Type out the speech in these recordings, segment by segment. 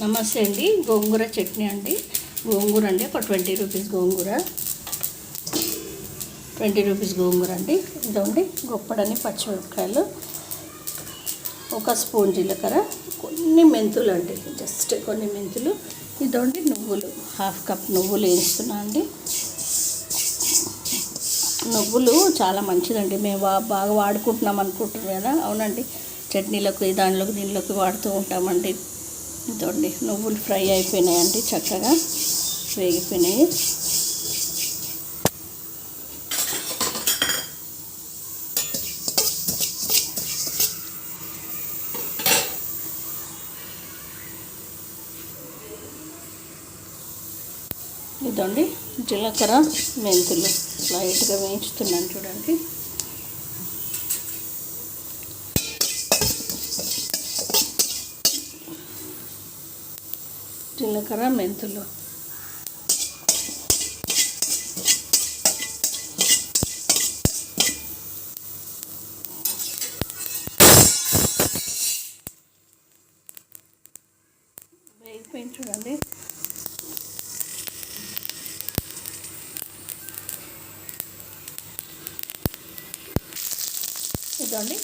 నమస్తే అండి. గోంగూర చట్నీ అండి. గోంగూర అండి. ఒక ట్వంటీ రూపీస్ గోంగూర. ట్వంటీ రూపీస్ గోంగూర అండి. ఇదండి. గొప్పడని పచ్చిమిరపకాయలు. ఒక స్పూన్ జీలకర్ర. కొన్ని మెంతులు అండి. జస్ట్ కొన్ని మెంతులు. ఇదండి నువ్వులు. హాఫ్ కప్ నువ్వులు వేస్తున్నా అండి. నువ్వులు చాలా మంచిదండి. మేము బాగా వాడుకుంటున్నాం అనుకుంటున్నాం కదా. అవునండి. చట్నీలకు దానిలోకి దీనిలోకి వాడుతూ ఉంటామండి. ఇదండి నువ్వులు ఫ్రై అయిపోయినాయండి చక్కగా. వేగిపోయినాయి. ఇదండి జీలకర్ర మెంతులు. లైట్గా వేయించుతున్నాను చూడండి. జీలకర్ర మెంతులు. వేగిపోయింది చూడండి. ఇదండి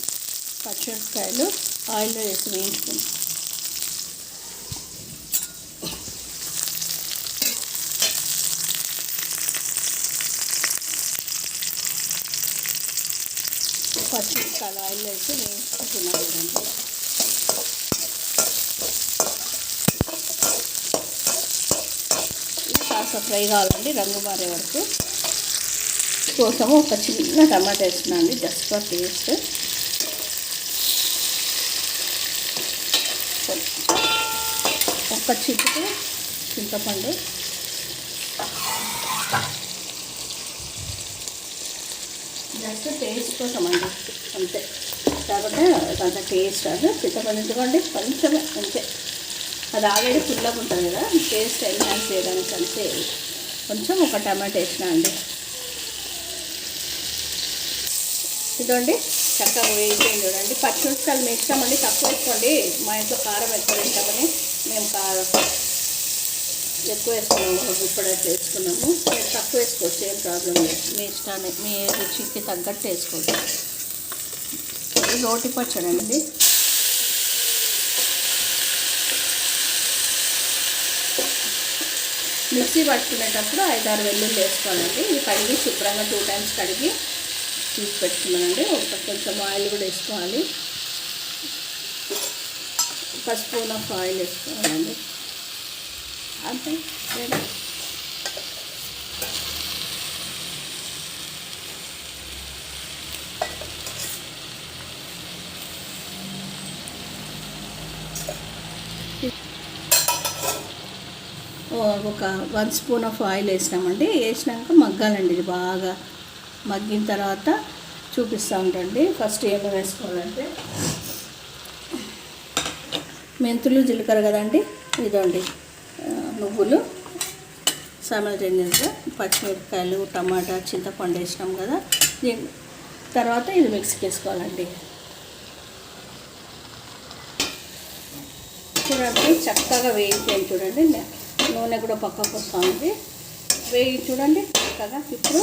పచ్చిమిరపకాయలు ఆయిల్లో వేసి వేయించుకుంటాం పచ్చిమిరపకాయలు. ఆయిల్లో వేసి వేయించుకుంటున్నాం చూడండి కాస్త ఫ్రై కావాలండి రంగు మారే వరకు కోసము ఒక చిన్న టమాటా వేస్తున్నాను అండి జస్ట్ ఫర్ టేస్ట్ ఒక్క చిట్టుకు చింతపండు జస్ట్ టేస్ట్ కోసం అండి అంతే. కాబట్టి కొంత టేస్ట్ అది చింతపండు ఎందుకండి కొంచెమే అంతే. అది ఆల్రెడీ ఫుల్గా ఉంటుంది కదా. టేస్ట్ ఎన్హాన్స్ చేయడానికి అంతే. కొంచెం ఒక టమాటా వేసిన అండి. ఇదండి చక్కగా వేయిపోయింది చూడండి. పచ్చిమిరపకాయలు మీ ఇష్టం అండి. తక్కువ వేసుకోండి. మా ఇంట్లో కారం ఎక్కువ తింటామని మేము కారం ఎక్కువ వేసుకున్నాము ఇప్పుడైతే వేసుకున్నాము మీరు తక్కువ వేసుకోవచ్చు ఏం ప్రాబ్లం లేదు. మీ ఇష్టాన్ని మీ రుచికి తగ్గట్టు వేసుకోవచ్చు. ఇది రోటి పచ్చడి అండి. మిక్సీ పట్టుకునేటప్పుడు ఐదారు వెల్లుల్లి వేసుకోవాలండి. ఈ కడిగి శుభ్రంగా టూ టైమ్స్ కడిగి తీసి పెట్టుకున్నానండి. ఒక కొంచెం ఆయిల్ కూడా వేసుకోవాలి. ఒక స్పూన్ ఆఫ్ ఆయిల్ వేసుకోవాలండి. అంతే ready. ఒక వన్ స్పూన్ ఆఫ్ ఆయిల్ వేసినామండి. వేసినాక మగ్గాలండి ఇది బాగా. మగ్గిన తర్వాత చూపిస్తూ ఉంటండి. ఫస్ట్ ఏమి వేసుకోవాలంటే మెంతులు జీలకర్ర కదండి ఇదండి. నువ్వులు సమజన్యంగా పచ్చిమిరపకాయలు టమాటా చింతపండు వేసినాం కదా. దీని తర్వాత ఇది మిక్సీకి వేసుకోవాలండి. చూడండి చక్కగా వేయించాను చూడండి. నూనె కూడా పక్కకు వస్తుంది. వేయి చూడండి చక్కగా ఇప్పుడు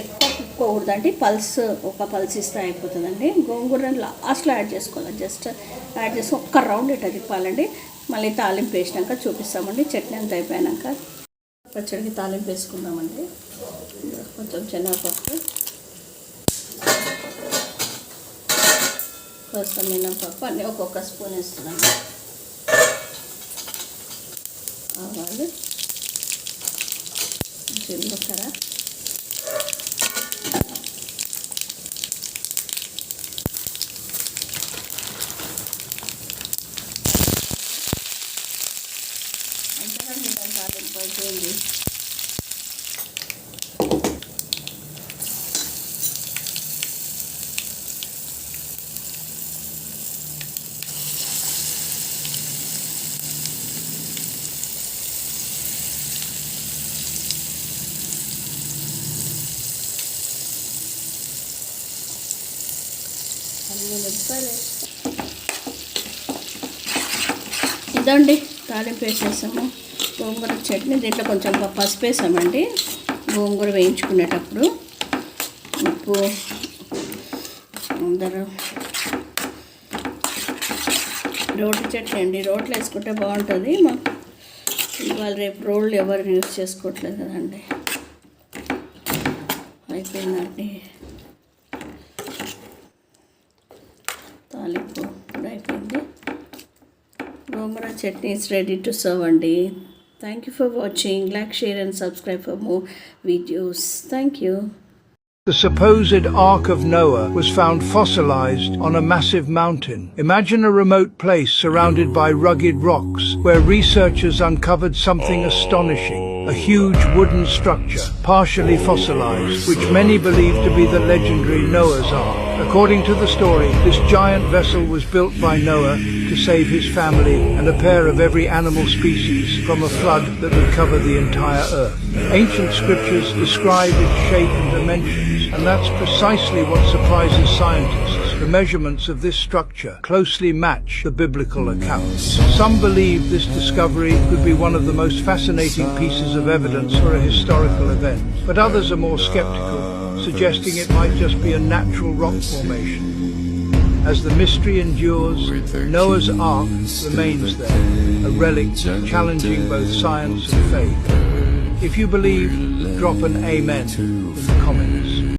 ఎక్కువ తిప్పుకోకూడదండి పల్స్ ఒక పల్స్ ఇస్తే అయిపోతుందండి. గోంగూరని లాస్ట్లో యాడ్ చేసుకోవాలి జస్ట్ యాడ్ చేసి ఒక్క రౌండ్ ఇట్లా తిప్పాలండి. మళ్ళీ తాలింపు వేసినాక చూపిస్తామండి. చట్నీ అంత అయిపోయాక పచ్చడికి తాలింపు వేసుకుందామండి. కొంచెం శనగపప్పు కొంచెం మినపప్పు అన్నీ ఒక్కొక్క స్పూన్ వేస్తున్నాను. ఆవాలు జీలకర్ర అంతేనండి దాని తాలింపు అయిపోయింది. ఇదండి తాలింపు వేసేసాము. గోంగూర చట్నీ దీంట్లో కొంచెం పసుపు వేసామండి. గోంగూర వేయించుకునేటప్పుడు ఉప్పు అందరూ రోటి చట్నీ అండి. రోట్లో వేసుకుంటే బాగుంటుంది. మా ఇవాళ రేపు రోళ్ళు ఎవరు యూజ్ చేసుకోవట్లేదు కదండి. అయిపోయిందండి. తాలింపు కూడా అయిపోయింది. Gongura chutney is ready to serve అండి. Thank you for watching. Like, share and subscribe for more videos. Thank you. The supposed Ark of Noah was found fossilized on a massive mountain. Imagine a remote place surrounded by rugged rocks where researchers uncovered something astonishing. A huge wooden structure, partially fossilized, which many believe to be the legendary Noah's Ark. According to the story, this giant vessel was built by Noah to save his family and a pair of every animal species from a flood that would cover the entire earth. Ancient scriptures describe its shape and dimensions, and that's precisely what surprises scientists. The measurements of this structure closely match the biblical accounts. Some believe this discovery could be one of the most fascinating pieces of evidence for a historical event, but others are more skeptical, suggesting it might just be a natural rock formation. As the mystery endures, Noah's Ark remains there, a relic challenging both science and faith. If you believe, drop an amen.